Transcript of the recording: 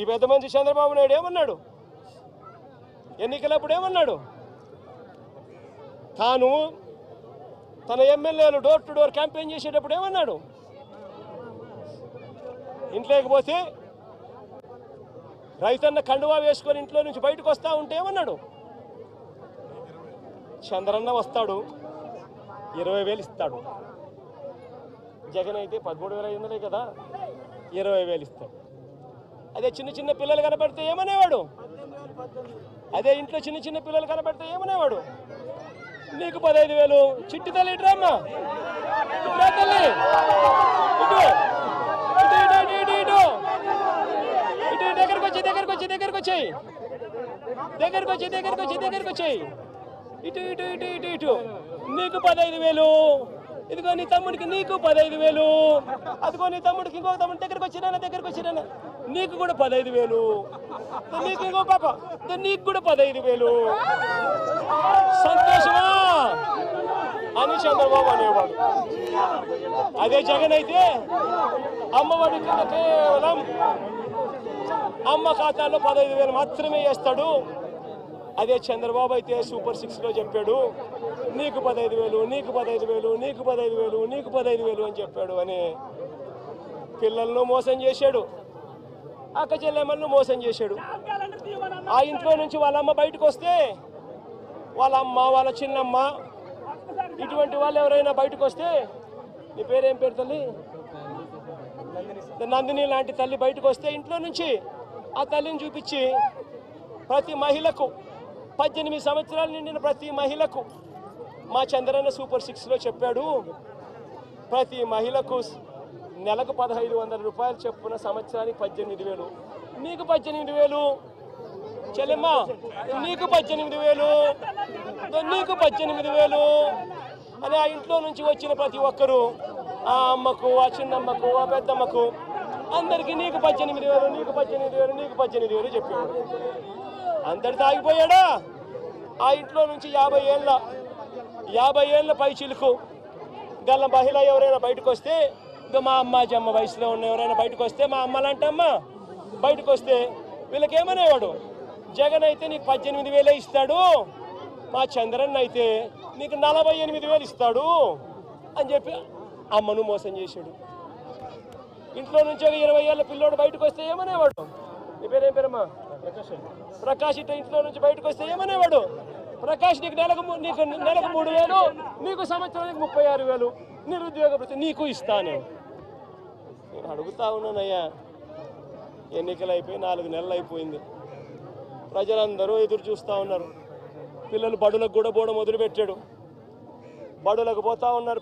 ఈ పెద్ద మంచి చంద్రబాబు నాయుడు ఏమన్నాడు? ఎన్నికలప్పుడు ఏమన్నాడు? తాను తన ఎమ్మెల్యేలు డోర్ టు డోర్ క్యాంపెయిన్ చేసేటప్పుడు ఏమన్నాడు? ఇంట్లోకి పోతే రైతన్న కండువా వేసుకొని ఇంట్లో నుంచి బయటకు వస్తా ఉంటే ఏమన్నాడు? చంద్రన్న వస్తాడు. ఇరవై వేలు ఇస్తాడు. జగన్ అయితే పదమూడు వేల ఐదు వందలే కదా. ఇరవై వేలు ఇస్తాడు. అదే చిన్న చిన్న పిల్లలు కనపడితే ఏమనేవాడు? అదే ఇంట్లో చిన్న చిన్న పిల్లలు కనపడితే ఏమనేవాడు? నీకు పదహైదు వేలు. చిట్టి తల్లి ఇటురామ్మా ఇటురా తల్లి. ఇటు. ఇటు ఇటు ఇటు ఇటు ఇటు. ఇటు దగ్గరకు వచ్చి దగ్గరకు వచ్చి దగ్గరకు వచ్చాయి. దగ్గరకు వచ్చి దగ్గరకు వచ్చి దగ్గరకు వచ్చాయి. ఇటు ఇటు ఇటు ఇటు ఇటు. నీకు పదహైదు వేలు. ఇదిగో నీ తమ్ముడికి నీకు పదహైదు వేలు. అదిగో నీ తమ్ముడికి ఇంకో తమ్ముడి దగ్గరకు వచ్చినా దగ్గరకు వచ్చినా నీకు కూడా పదహైదు వేలు. నీకు ఇంకో పాప. నీకు కూడా పదహైదు వేలు. సంతోషమా? అని చంద్రబాబు అనేవాడు. అదే జగన్ అయితే అమ్మఒడి కింద కేవలం అమ్మ ఖాతాలో పదహైదు వేలు మాత్రమే వేస్తాడు. అదే చంద్రబాబు అయితే సూపర్ సిక్స్లో చెప్పాడు. నీకు పదహైదు వేలు నీకు పదహైదు వేలు నీకు పదహైదు వేలు నీకు పదహైదు వేలు అని చెప్పాడు. అని పిల్లలను మోసం చేశాడు. అక్కచెల్లెమ్మలను మోసం చేశాడు. ఆ ఇంట్లో నుంచి వాళ్ళ అమ్మ బయటకు వస్తే వాళ్ళ అమ్మ వాళ్ళ చిన్నమ్మ ఇటువంటి వాళ్ళు ఎవరైనా బయటకు వస్తే నీ పేరేం పేరు తల్లి? నందిని లాంటి తల్లి బయటకు వస్తే ఇంట్లో నుంచి ఆ తల్లిని చూపించి ప్రతి మహిళకు పద్దెనిమిది సంవత్సరాలు నిండిన ప్రతి మహిళకు మా చంద్రన్న సూపర్ సిక్స్లో చెప్పాడు ప్రతి మహిళకు నెలకు పదహైదు వందల రూపాయలు చెప్పున సంవత్సరానికి పద్దెనిమిది వేలు. నీకు పద్దెనిమిది వేలు. చెల్లెమ్మా నీకు పద్దెనిమిది వేలు. నీకు పద్దెనిమిది వేలు. అని ఆ ఇంట్లో నుంచి వచ్చిన ప్రతి ఒక్కరూ ఆ అమ్మకు ఆ చిన్నమ్మకు ఆ పెద్దమ్మకు అందరికీ నీకు పద్దెనిమిది వేలు నీకు పద్దెనిమిది వేలు నీకు పద్దెనిమిది వేలు చెప్పేవాడు. అందరి తాగిపోయాడా? ఆ ఇంట్లో నుంచి యాభై ఏళ్ళ యాభై ఏళ్ళ పై చిలుకు గల్ల మహిళ ఎవరైనా బయటకు వస్తే ఇంకా మా అమ్మ జమ్మ వయసులో ఉన్న ఎవరైనా బయటకు వస్తే మా అమ్మలంటే అమ్మ బయటకు వస్తే వీళ్ళకి ఏమనేవాడు జగన్ అయితే నీకు పద్దెనిమిది వేలే ఇస్తాడు మా చంద్రన్ అయితే నీకు నలభై ఎనిమిది వేలు ఇస్తాడు అని చెప్పి అమ్మను మోసం చేశాడు. ఇంట్లో నుంచి ఒక ఇరవై ఏళ్ళ పిల్లోడు బయటకు వస్తే ఏమనేవాడు? నీ పేరేం పేరమ్మా? ప్రకాష్ ఇట్ట ఇంట్లో నుంచి బయటకు వస్తే ఏమనేవాడు? ప్రకాష్ నీకు నెలకు నీకు నెలకు మూడు వేలు నీకు సంవత్సరానికి ముప్పై ఆరు వేలు నిరుద్యోగ నీకు ఇస్తాను. నేను అడుగుతా ఉన్నానయ్యా. ఎన్నికలు అయిపోయి నాలుగు నెలలు అయిపోయింది ప్రజలందరూ ఎదురు చూస్తూ ఉన్నారు. పిల్లలు బడులకు కూడా పోవడం మొదలుపెట్టాడు. బడులకు పోతా ఉన్నారు.